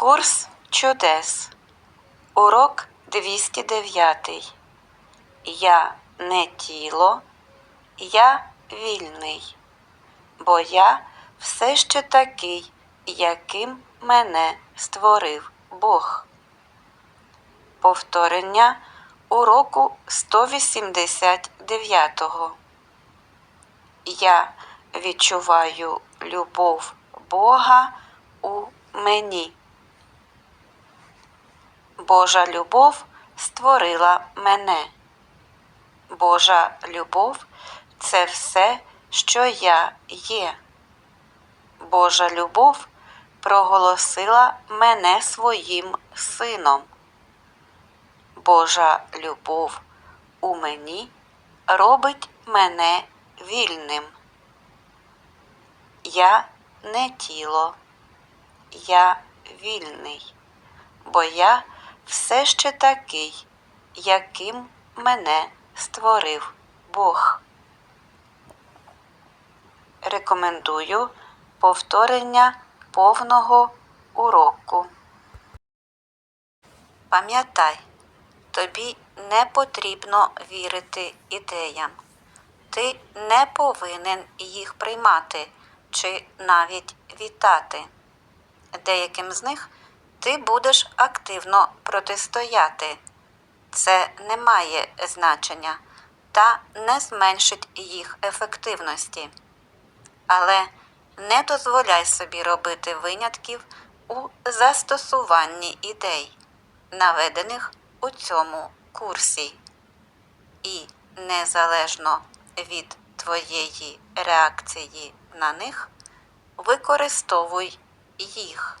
Курс чудес. Урок 209. Я не тіло, я вільний, бо я все ще такий, яким мене створив Бог. Повторення уроку 189. Я відчуваю любов Бога у мені. Божа любов створила мене. Божа любов це все, що я є. Божа любов проголосила мене своїм сином. Божа любов у мені робить мене вільним. Я не тіло, я вільний, бо я все ще такий, яким мене створив Бог. Рекомендую повторення повного уроку. Пам'ятай, тобі не потрібно вірити ідеям. Ти не повинен їх приймати чи навіть вітати. Деяким з них ти будеш активно протистояти. Це не має значення та не зменшить їх ефективності. Але не дозволяй собі робити винятків у застосуванні ідей, наведених у цьому курсі. І незалежно від твоєї реакції на них, використовуй їх.